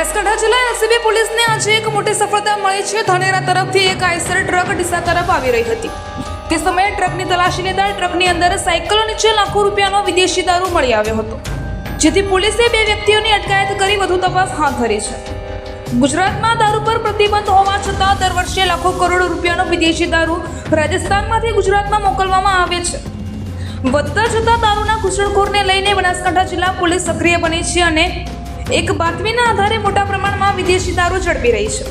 બનાસકાંઠા જિલ્લા એલસીબી પોલીસને આજે એક મોટી સફળતા મળી છે. ધાનેરા તરફથી એક આઈસર ટ્રક ડીસા તરફ આવી રહી હતી. તે સમયે ટ્રકની તલાશી લેતા ટ્રકની અંદર સાયકલો નીચે લાખો રૂપિયાનો વિદેશી દારૂ મળી આવ્યો હતો. જેથી પોલીસે બે વ્યક્તિઓની અટકાયત કરી વધુ તપાસ હાથ ધરી છે. ગુજરાતમાં દારૂ પર પ્રતિબંધ હોવા છતાં દર વર્ષે લાખો કરોડ રૂપિયાનો વિદેશી દારૂ રાજસ્થાનમાંથી ગુજરાતમાં મોકલવામાં આવે છે. વધતા જતા દારૂના ઘૂસણખોરને લઈને બનાસકાંઠા જિલ્લા પોલીસ સક્રિય બની છે અને એક બાતમીના આધારે મોટા પ્રમાણમાં વિદેશી દારૂ ઝડપી રહી છે.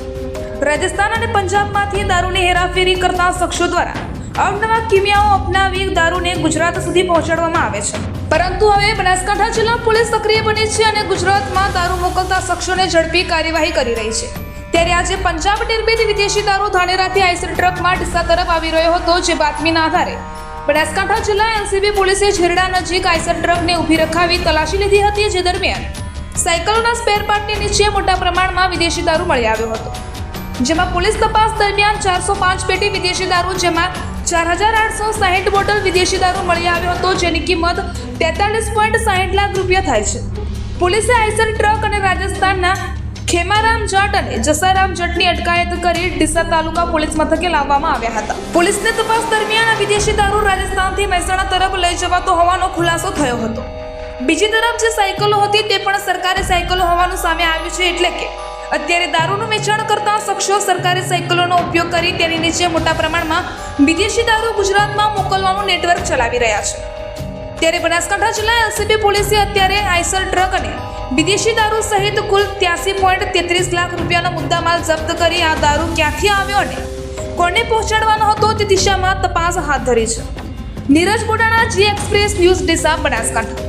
રાજસ્થાન અને પંજાબમાંથી દારૂની હેરાફેરી કરતા શખ્સો દ્વારા અવનવા કિમિયાઓ અપનાવી દારૂને ગુજરાત સુધી પહોંચાડવામાં આવે છે. પરંતુ હવે બનાસકાંઠા જિલ્લા પોલીસ સક્રિય બની છે અને ગુજરાતમાં દારૂ મોકલતા શખ્સોને ઝડપી કાર્યવાહી કરી રહી છે. ત્યારે આજે પંજાબ નિર્મિત વિદેશી દારૂ ધાનેરાથી આઈસર ટ્રકમાં ડીસા તરફ આવી રહ્યો હતો, જે બાતમીના આધારે બનાસકાંઠા જિલ્લા એનસીબી પોલીસે છેરડા નજીક આઈસર ટ્રકને ઊભી રખાવી તલાશી લીધી હતી, જે દરમિયાન સાયકલોના સ્પેર પાર્ટની નીચે મોટા પ્રમાણમાં વિદેશી દારૂ મળી આવ્યો હતો. જેમાં પોલીસ તપાસ દરમિયાન ચારસો પાંચ પેટી વિદેશી દારૂ, જેમાં ચાર હજાર આઠસો સાહીઠ બોટલ વિદેશી દારૂ મળી આવ્યો હતો, જેની કિંમત તેતાલીસ પોઈન્ટ સાહીઠ લાખ રૂપિયા થાય છે. પોલીસે આઈસર ટ્રક અને રાજસ્થાનના ખેમારામ જટ અને જસારામ જટની અટકાયત કરી ડીસા તાલુકા પોલીસ મથકે લાવવામાં આવ્યા હતા. પોલીસને તપાસ દરમિયાન વિદેશી દારૂ રાજસ્થાનથી મહેસાણા તરફ લઈ જવાતો હોવાનો ખુલાસો થયો હતો. બીજી તરફ જે સાયકલો હતી તે પણ સરકારી સાયકલો હોવાનું સામે આવ્યું છે એટલે કે અત્યારે દારૂનું વેચાણ કરતા શખ્સો સરકારી સાયકલોનો ઉપયોગ કરી તેની નીચે મોટા પ્રમાણમાં વિદેશી દારૂ ગુજરાતમાં મોકલવાનું નેટવર્ક ચલાવી રહ્યા છે. ત્યારે બનાસકાંઠા જિલ્લા એલસીબી પોલીસે અત્યારે આઈસર ટ્રક અને વિદેશી દારૂ સહિત કુલ ત્યાસી પોઈન્ટ તેત્રીસ લાખ રૂપિયાનો મુદ્દામાલ જપ્ત કરી આ દારૂ ક્યાંથી આવ્યો અને કોને પહોંચાડવાનો હતો તે દિશામાં તપાસ હાથ ધરી છે. Neeraj Bodana, G Express News Deesa, Banaskantha.